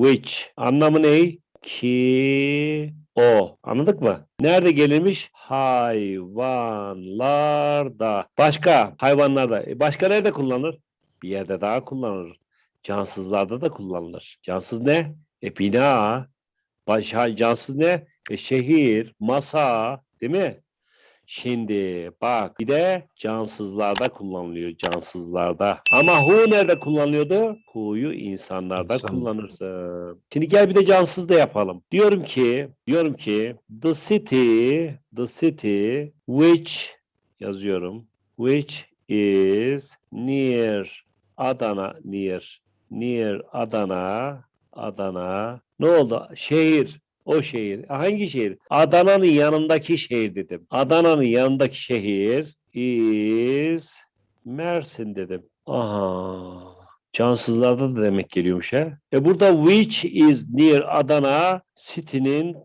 which. Anlamı ne? Ki o. Anladık mı? Nerede gelirmiş? Hayvanlarda. Başka hayvanlarda. E başka nerede kullanılır? Bir yerde daha kullanılır. Cansızlarda da kullanılır. Cansız ne? E bina. Baş, cansız ne? E şehir, masa, değil mi? Şimdi bak bir de cansızlarda kullanılıyor cansızlarda. Ama who nerede kullanılıyordu? Who'yu insanlarda İnsan. kullanırsın. Şimdi gel bir de cansız da yapalım. Diyorum ki, diyorum ki the city, the city which yazıyorum. Which is near Adana, near, near Adana, Adana. Ne oldu? Şehir. O şehir. Hangi şehir? Adana'nın yanındaki şehir dedim. Adana'nın yanındaki şehir is Mersin dedim. Aha. Cansızlarda da demek geliyormuş ha. E burada which is near Adana city'nin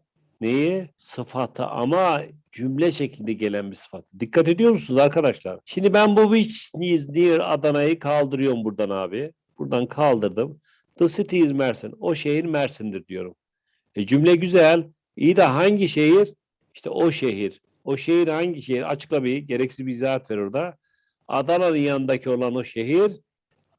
neyi? Sıfatı ama cümle şeklinde gelen bir sıfat. Dikkat ediyor musunuz arkadaşlar? Şimdi ben bu which is near Adana'yı kaldırıyorum buradan abi. Buradan kaldırdım. The city is Mersin. O şehir Mersin'dir diyorum. E cümle güzel. İyi de hangi şehir? İşte o şehir. O şehir hangi şehir? Açıkla bir. Gereksiz bir izahat ver orada. Adana'nın yanındaki olan o şehir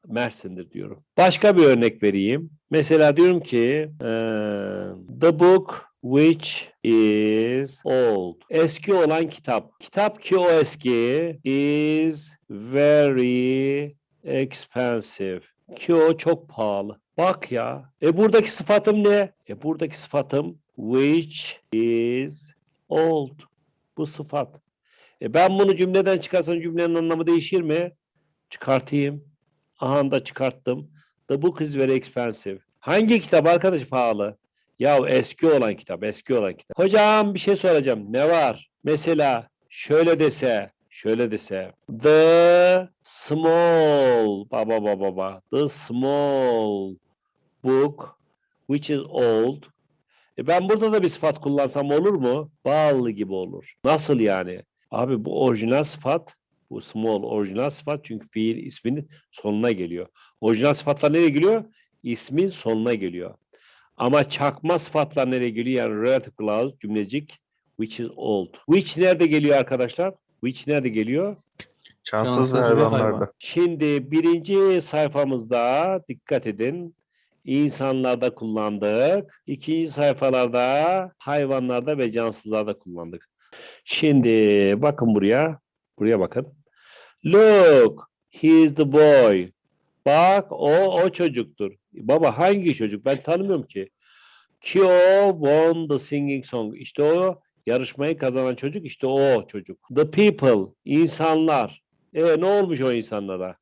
Mersin'dir diyorum. Başka bir örnek vereyim. Mesela diyorum ki eee, the book which is old. Eski olan kitap. Kitap ki o eski is very expensive. Ki o çok pahalı. Bak ya. E buradaki sıfatım ne? E buradaki sıfatım which is old. Bu sıfat. E ben bunu cümleden çıkarsam cümlenin anlamı değişir mi? Çıkartayım. Aha da çıkarttım. The book is very expensive. Hangi kitap arkadaş pahalı? Ya eski olan kitap, eski olan kitap. Hocam bir şey soracağım. Ne var? Mesela şöyle dese, şöyle dese. The small, baba baba baba. The small book which is old. E ben burada da bir sıfat kullansam olur mu? Bağlı gibi olur. Nasıl yani? Abi bu orijinal sıfat, bu small orijinal sıfat çünkü fiil isminin sonuna geliyor. Orijinal sıfatlar nereye geliyor? İsmin sonuna geliyor. Ama çakma sıfatlar nereye geliyor? Yani relative clause, cümlecik, which is old. Which nerede geliyor arkadaşlar? Which nerede geliyor? Cansız Cansız hayvanlarda. hayvan. Şimdi birinci sayfamızda dikkat edin. İnsanlarda kullandık. İkinci sayfalarda hayvanlarda ve cansızlarda kullandık. Şimdi bakın buraya. Buraya bakın. Look, he's the boy. Bak o o çocuktur. Baba hangi çocuk? Ben tanımıyorum ki. Kyo won the singing song. İşte o yarışmayı kazanan çocuk işte o çocuk. The people, insanlar. E ne olmuş o insanlara?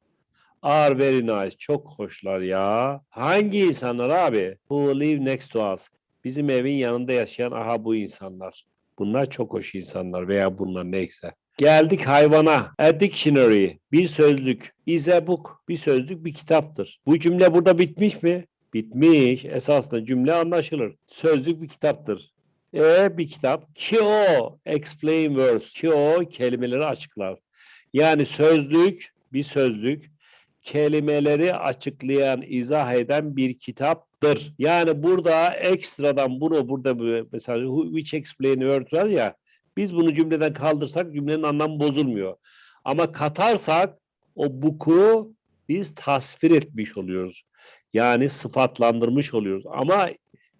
Are very nice. Çok hoşlar ya. Hangi insanlar abi? Who live next to us. Bizim evin yanında yaşayan aha bu insanlar. Bunlar çok hoş insanlar veya bunlar neyse. Geldik hayvana. A dictionary. Bir sözlük. Is a book. Bir sözlük bir kitaptır. Bu cümle burada bitmiş mi? Bitmiş. Esasında cümle anlaşılır. Sözlük bir kitaptır. E bir kitap. Ki o explain words. Ki o kelimeleri açıklar. Yani sözlük bir sözlük kelimeleri açıklayan, izah eden bir kitaptır. Yani burada ekstradan bunu burada bu- mesela which explain word var ya biz bunu cümleden kaldırsak cümlenin anlamı bozulmuyor. Ama katarsak o book'u biz tasvir etmiş oluyoruz. Yani sıfatlandırmış oluyoruz. Ama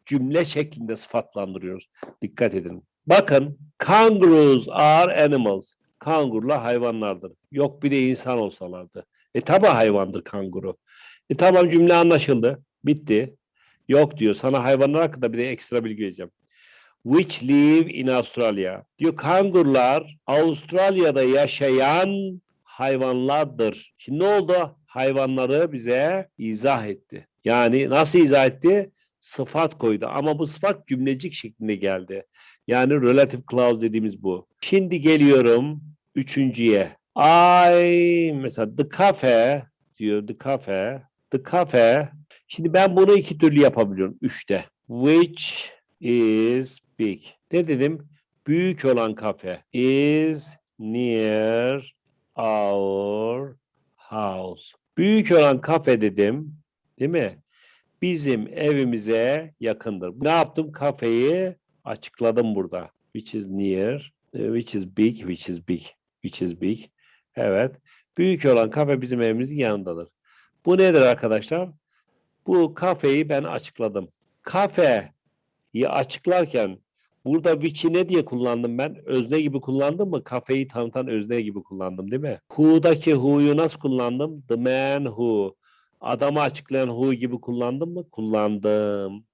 cümle şeklinde sıfatlandırıyoruz. Dikkat edin. Bakın, kangaroos are animals. Kangurlar hayvanlardır. Yok bir de insan olsalardı. E tabi hayvandır kanguru. E tamam cümle anlaşıldı. Bitti. Yok diyor. Sana hayvanlar hakkında bir de ekstra bilgi vereceğim. Which live in Australia. Diyor kangurlar Avustralya'da yaşayan hayvanlardır. Şimdi ne oldu? Hayvanları bize izah etti. Yani nasıl izah etti? Sıfat koydu. Ama bu sıfat cümlecik şeklinde geldi. Yani relative clause dediğimiz bu. Şimdi geliyorum üçüncüye. I mesela the cafe diyor the cafe. The cafe. Şimdi ben bunu iki türlü yapabiliyorum. Üçte. Which is big. Ne dedim? Büyük olan kafe. Is near our house. Büyük olan kafe dedim. Değil mi? bizim evimize yakındır. Ne yaptım? Kafeyi açıkladım burada. Which is near, which is big, which is big, which is big. Evet. Büyük olan kafe bizim evimizin yanındadır. Bu nedir arkadaşlar? Bu kafeyi ben açıkladım. Kafeyi açıklarken burada which'i ne diye kullandım ben? Özne gibi kullandım mı? Kafeyi tanıtan özne gibi kullandım değil mi? Who'daki who'yu nasıl kullandım? The man who. Adamı açıklayan who gibi kullandım mı? Kullandım.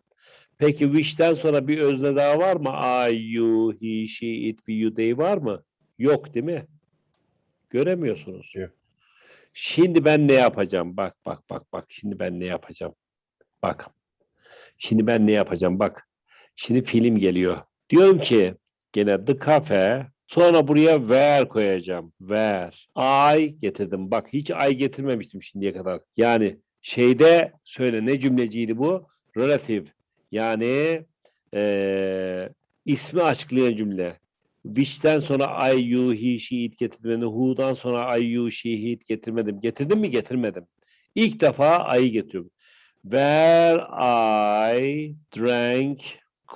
Peki which'ten sonra bir özne daha var mı? I, you, he, she, it, we, you, they var mı? Yok değil mi? Göremiyorsunuz. Yok. Şimdi ben ne yapacağım? Bak bak bak bak. Şimdi ben ne yapacağım? Bak. Şimdi ben ne yapacağım? Bak. Şimdi film geliyor. Diyorum ki gene the cafe sonra buraya where koyacağım. Where. I getirdim. Bak hiç I getirmemiştim şimdiye kadar. Yani şeyde söyle ne cümleciydi bu? Relative. Yani eee ismi açıklayan cümle. Which'ten sonra I, you, he, she, it getirmedim. Who'dan sonra I, you, she, he, it getirmedim. Getirdim mi? Getirmedim. İlk defa I'yi getiriyorum. Where I drank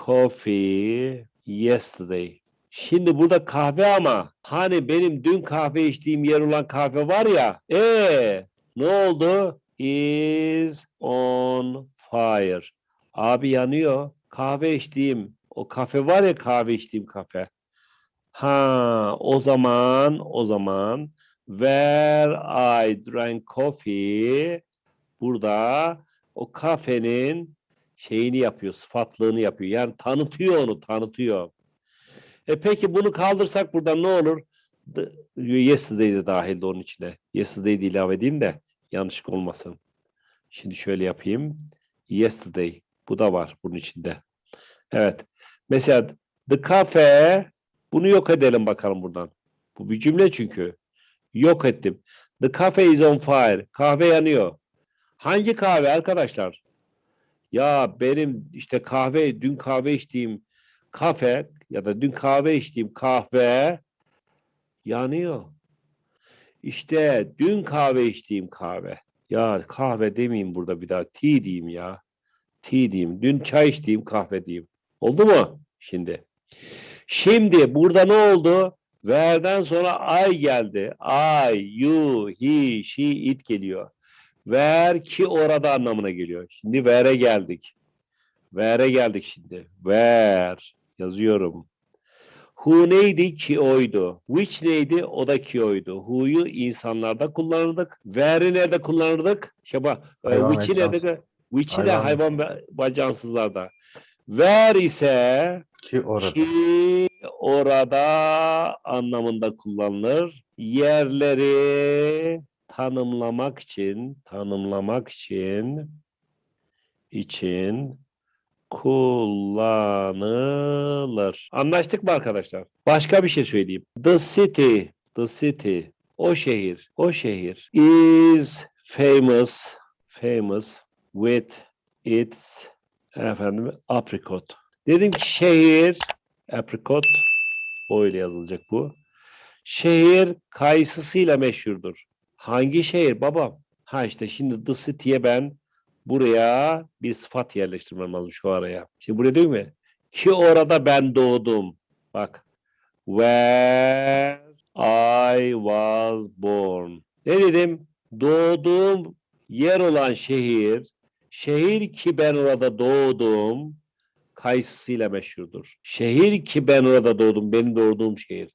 coffee yesterday. Şimdi burada kahve ama hani benim dün kahve içtiğim yer olan kahve var ya. E ne oldu? Is on fire. Abi yanıyor. Kahve içtiğim o kafe var ya kahve içtiğim kafe. Ha, o zaman, o zaman where I drank coffee burada o kafenin şeyini yapıyor, sıfatlığını yapıyor. Yani tanıtıyor onu, tanıtıyor. E peki bunu kaldırsak burada ne olur? Yesterday de dahil de onun içine. Yesterday de ilave edeyim de yanlışlık olmasın. Şimdi şöyle yapayım. Yesterday. Bu da var bunun içinde. Evet. Mesela the cafe bunu yok edelim bakalım buradan. Bu bir cümle çünkü. Yok ettim. The cafe is on fire. Kahve yanıyor. Hangi kahve arkadaşlar? Ya benim işte kahve, dün kahve içtiğim kafe ya da dün kahve içtiğim kahve yanıyor. İşte dün kahve içtiğim kahve. Ya kahve demeyeyim burada bir daha. Tea diyeyim ya. Tea diyeyim. Dün çay içtiğim kahve diyeyim. Oldu mu? Şimdi. Şimdi burada ne oldu? Where'den sonra I geldi. I, you, he, she, it geliyor. Where ki orada anlamına geliyor. Şimdi where'e geldik. Where'e geldik şimdi. Where yazıyorum. Who neydi? Ki oydu. Which neydi? O da ki oydu. Who'yu insanlarda kullanırdık. Where'i nerede kullanırdık? Bak, e, which'i nerede? Which'i de Hayvan ve- hayvan ve ve cansızlarda. Where ise Ki orada. ki orada anlamında kullanılır. Yerleri tanımlamak için, tanımlamak için için kullanılır. Anlaştık mı arkadaşlar? Başka bir şey söyleyeyim. The city, the city, o şehir, o şehir is famous, famous with its efendim apricot. Dedim ki şehir apricot o ile yazılacak bu. Şehir kayısısıyla meşhurdur. Hangi şehir babam? Ha işte şimdi the city'ye ben buraya bir sıfat yerleştirmem lazım şu araya. Şimdi buraya değil mi? Ki orada ben doğdum. Bak. Where I was born. Ne dedim? Doğduğum yer olan şehir, şehir ki ben orada doğdum, kayısısıyla meşhurdur. Şehir ki ben orada doğdum, benim doğduğum şehir.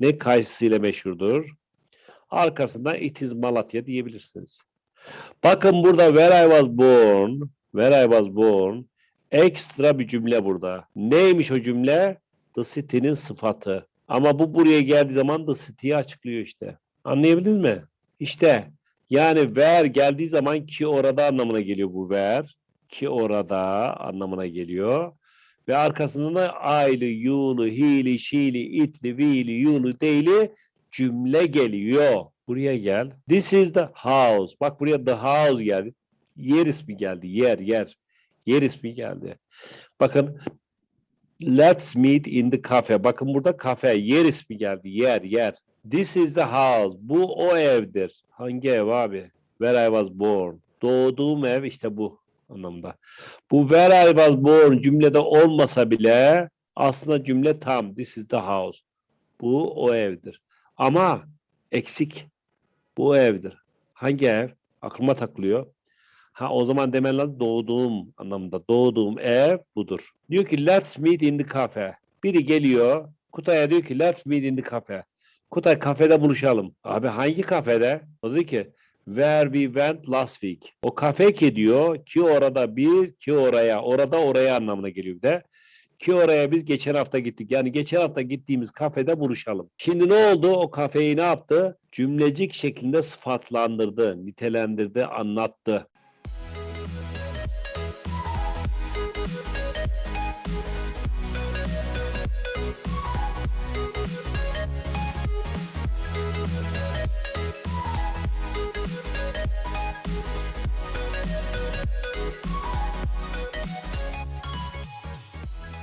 Ne kayısısıyla meşhurdur? Arkasından it is Malatya diyebilirsiniz. Bakın burada where I was born, where I was born, ekstra bir cümle burada. Neymiş o cümle? The city'nin sıfatı. Ama bu buraya geldiği zaman the city'yi açıklıyor işte. Anlayabildiniz mi? İşte yani where geldiği zaman ki orada anlamına geliyor bu where. Ki orada anlamına geliyor. Ve arkasından da I'lı, you'lu, he'li, she'li, itli, we'li, you'lu, they'li cümle geliyor. Buraya gel. This is the house. Bak buraya the house geldi. Yer ismi geldi. Yer, yer. Yer ismi geldi. Bakın let's meet in the cafe. Bakın burada kafe. Yer ismi geldi. Yer, yer. This is the house. Bu o evdir. Hangi ev abi? Where I was born. Doğduğum ev işte bu. anlamında. Bu where I was born cümlede olmasa bile aslında cümle tam. This is the house. Bu o evdir. Ama eksik. Bu evdir. Hangi ev? Aklıma takılıyor. Ha o zaman demen lazım doğduğum anlamında. Doğduğum ev budur. Diyor ki let's meet in the cafe. Biri geliyor Kutay'a diyor ki let's meet in the cafe. Kutay kafede buluşalım. Abi hangi kafede? O diyor ki where we went last week. O kafe ki diyor ki orada biz ki oraya. Orada oraya anlamına geliyor bir de. Ki oraya biz geçen hafta gittik. Yani geçen hafta gittiğimiz kafede buluşalım. Şimdi ne oldu? O kafeyi ne yaptı? Cümlecik şeklinde sıfatlandırdı, nitelendirdi, anlattı.